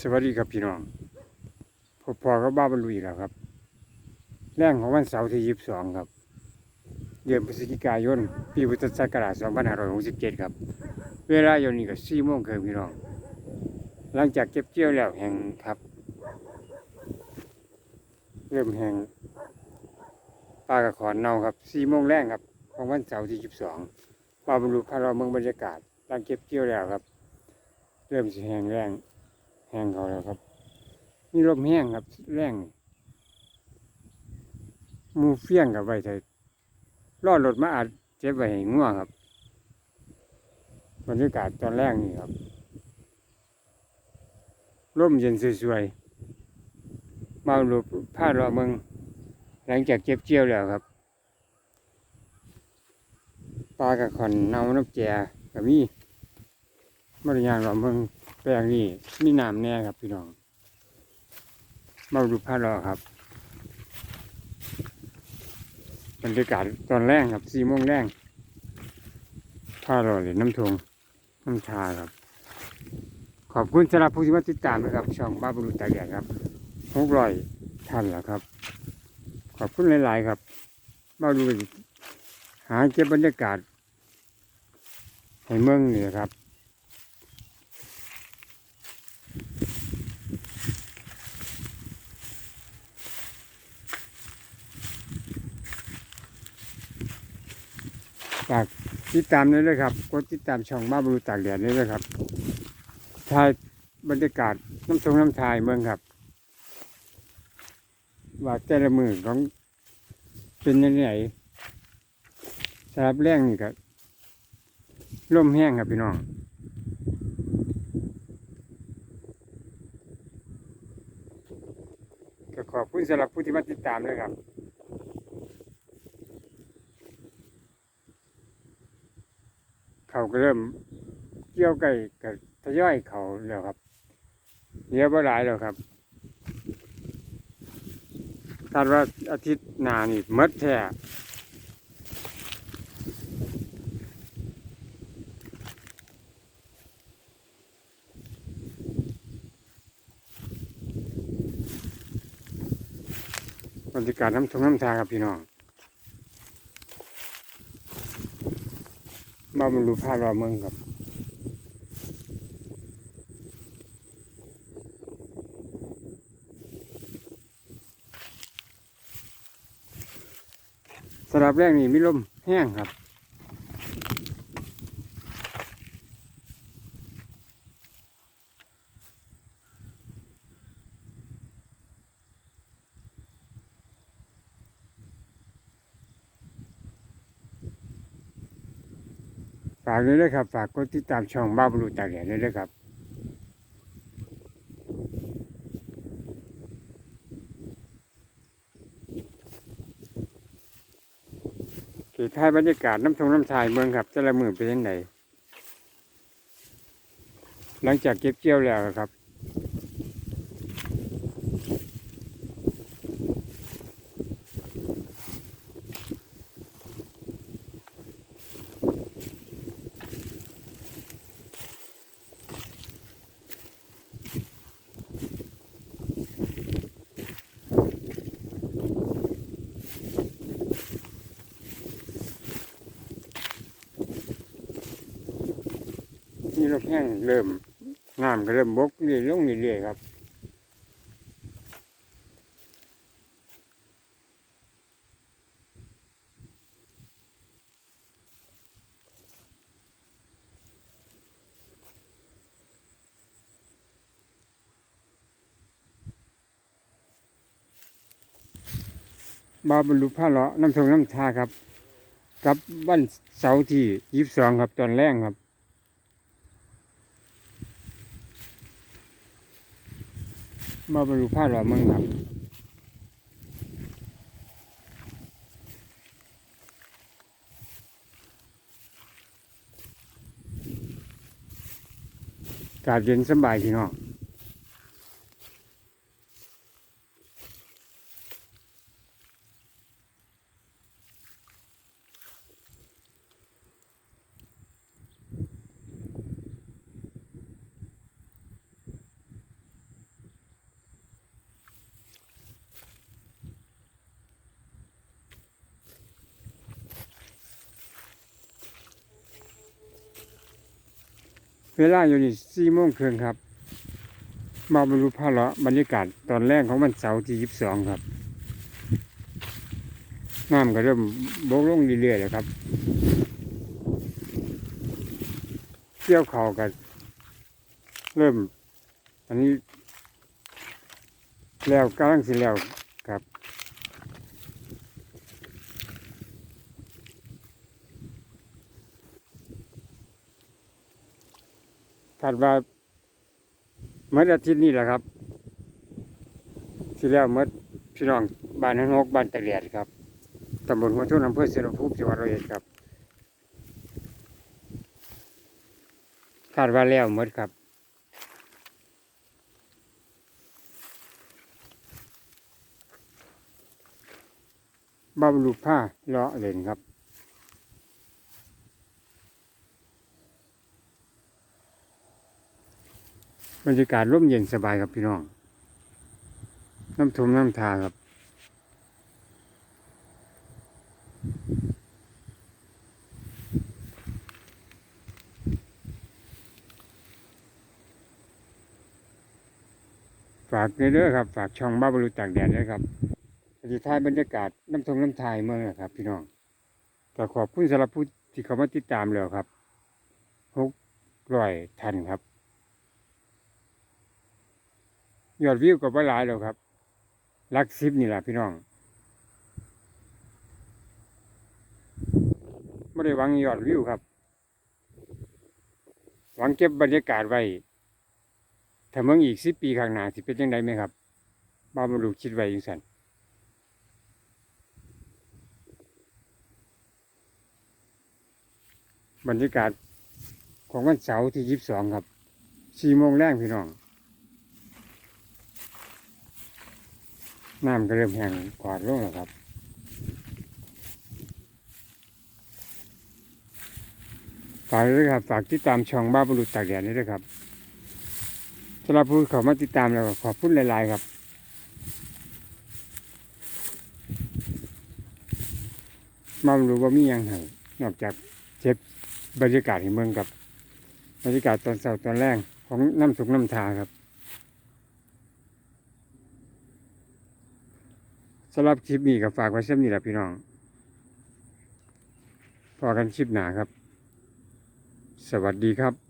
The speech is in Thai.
สวัสดีครับพี่น้องพบพอกับบ้าบรรลุอีกแล้วครับ แรงของวันเสาร์ที่22ครับ เดือนพฤศจิกายน ปีพุทธศักราช2567ครับ เวลาอยู่นี่ก็4โมงครึ่งพี่น้อง หลังจากเก็บเกี่ยวแล้วแห่งครับ เริ่มแห่งปลากระขอนเนาครับ4โมงแรงครับ ของวันเสาร์ที่22บ้าบรรลุพาเราเมืองบรรยากาศหลังเก็บเกี่ยวแล้วครับ เริ่มแห้งแรง แห้งเขาแล้วครับนี่ลมแห้งครับ แรงมูเฟี้ยงกับไว้ใส่รอดรถมาอาจเจ็บไว้ให้ง่วงครับบรรยากาศตอนแรกนี่ครับร่มเย็นสวยๆมาหลุผ้ารอเมืองหลังจากเก็บเกี่ยวแล้วครับปลากระขอนเน่าน้ำแจกับมีมารยางรอเมือง ปลงนี่มีน้ำแน่ครับพี่น้องมาดูผ้ารอครับบรรยากาศตอนแรกครับสี่โมงแรกผ้ารอเลยน้ำทงน้ำชาครับ ขอบคุณสำหรับผู้ที่มาติดตามนะครับ ช่องบ้าบุรุษตาแดดครับหกร้อยท่านแล้วครับ ขอบคุณหลาย ๆ ครับมาดูหาเก็บบรรยากาศให้เมืองนี่ครับ ฝากติดตามด้วยเลยครับกดติดตามช่องบ้าบรูตากแดดด้วยเลยครับถ่ายบรรยากาศน้ำทรงน้ำทายเมืองครับ ว่าแต่ละมือของเป็นยังไงสำหรับแรงนี่ครับลมแห้งครับพี่น้องก็ขอบคุณสำหรับผู้ที่มาติดตามด้วยครับ เริ่มเกี่ยวไก่กับทยอยเขาแล้วครับเหลือบ่หลายแล้วครับคาดว่าอาทิตย์หน้านี่มดแท้บรรยากาศน้ำทงน้ำทาครับพี่น้อง มาบรรลุภาพเราเมืองครับสำหรับแรกนี่มีลมแห้งครับ ฝากด้วยนะครับ ฝากกดติดตามช่องบ้าบรูตากแดดด้วยนะครับขี่ท้ายบรรยากาศน้ำทงน้ำชายเมืองครับจะละมือเป็นยังไงหลังจากเก็บเกี่ยวแล้วครับ นี่เราแห้งเริ่มน้ำก็เริ่มบกเรื่อยลงเรื่อยๆครับบาบรรลุผ้าเลาะน้ำทงน้ำทาครับ กับวันเสาร์ที่ยี่สิบสองครับตอนแรกครับ มาบรรลุผ้าหล่อมึงครับการเย็นสบายพี่น้อง เวลาอยู่นี่สี่โมงครึ่งครับ มาบรรลุพาเละบรรยากาศตอนแรกของวันเสาร์ที่ยี่สิบสองครับน้ำก็เริ่มบกลงเรื่อยๆแล้วครับเกี่ยวเขากันเริ่ม อันนี้แล้วกำลังสิแล้ว ครับคาดว่าเมื่ออาทิตย์นี้แหละครับที่แล้วเมื่อพี่น้องบ้านนกบ้านตะเลียดครับตำบลหัวทุ่นอำเภอเสรภูมิจังหวัดร้อยเอ็ดครับคาดว่าแล้วเมื่อครับบ้าบรรลุผ้าเลาะเล่นครับ บรรยากาศร่มเย็นสบายครับพี่น้อง น้ำทมน้ำทาครับ ฝากเด้อครับ ฝากช่องบ้าบรุตากแดดด้วยครับสุดท้ายบรรยากาศน้ำทงน้ำทายเมืองนะครับ พี่น้องก็ขอบคุณสำหรับผู้ที่เขามาติดตามแล้วครับหกร้อยทันครับ ยอดวิวก็บ่หลายแล้วครับลักสิบนี่แหละพี่น้องไม่ได้หวังยอดวิวครับ หวังเก็บบรรยากาศไว้ถ้าเมืองอีกสิบปีข้างหน้าสิเป็นยังไงไหมครับบ้ามาดูคิดไว้ยังสันบรรยากาศของวันเสาร์ที่ยี่สิบสองครับสี่โมงแรงพี่น้อง น้ำก็เริ่มแห้งกวาดลงแล้วครับฝากด้วยครับฝากติดตามช่องบ้าบุรุษตากแดดนี้ด้วยครับสำหรับผู้เขามาติดตามแล้วขอบคุณหลายๆครับมารู้ว่ามีหยังไงนอกจากเช็คบรรยากาศให้เมืองกับบรรยากาศตอนเช้าตอนแรกของน้ำสุกน้ำทาครับ สำหรับคลิปนี้ก็ฝากไว้เช่นนี้แหละพี่น้องพอกันคลิปหนาครับ สวัสดีครับ